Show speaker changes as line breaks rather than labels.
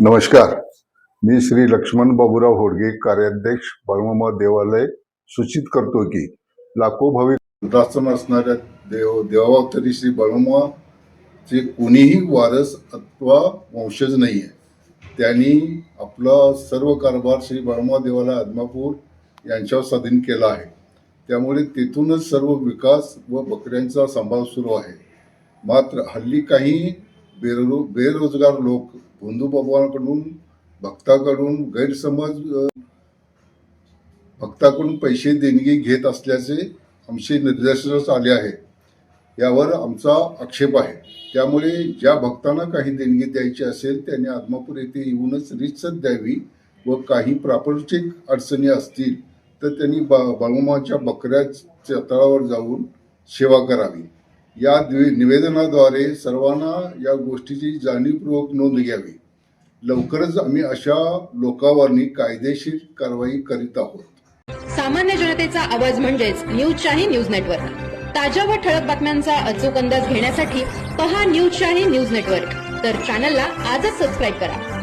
नमस्कार. मी श्री लक्ष्मण बाबूराव होडगे कार्याध्यक्ष बाळमामा देवालय सूचित करतो की लाखो भाविक दासन असणाऱ्या देव देवावतरी श्री बाळमामा चे कोणीही वारस अथवा वंशज नाही आहे त्यांनी आपला सर्व कारभार श्री बाळमा देवालय आदमापूर यांच्यावर स्वाधीन केला आहे. त्यामुळे तेथूनच सर्व विकास व बकऱ्यांचा सांभाळ सुरू आहे. मात्र हल्ली काही बेरो बेरोजगार लोक बंधुबाबांकडून भक्ताकडून गैरसमज भक्ताकडून पैसे देणगी घेत असल्याचे आमचे निदर्शनास आले आहे. यावर आमचा आक्षेप आहे. त्यामुळे ज्या भक्तांना काही देणगी द्यायची असेल त्यांनी आदमापूर येथे येऊनच रितसर द्यावी व काही प्रापंचिक अडचणी असतील तर त्यांनी बा बाळूमाच्या बकऱ्याच्या तळावर जाऊन सेवा करावी. या निवेदनाद्वारे सर्वांना या गोष्टीची जाणीवपूर्वक नोंद घ्यावी. लवकरच आम्ही अशा लोकांवरनी कायदेशीर कारवाई करीत आहोत.
सामान्य जनतेचा आवाज म्हणजेच न्यूज शाही न्यूज नेटवर्क. ताज्या व ठळक बातम्यांचा अचूक अंदाज घेण्यासाठी पहा न्यूज शाही न्यूज नेटवर्क. तर चॅनलला आजच सबस्क्राईब करा.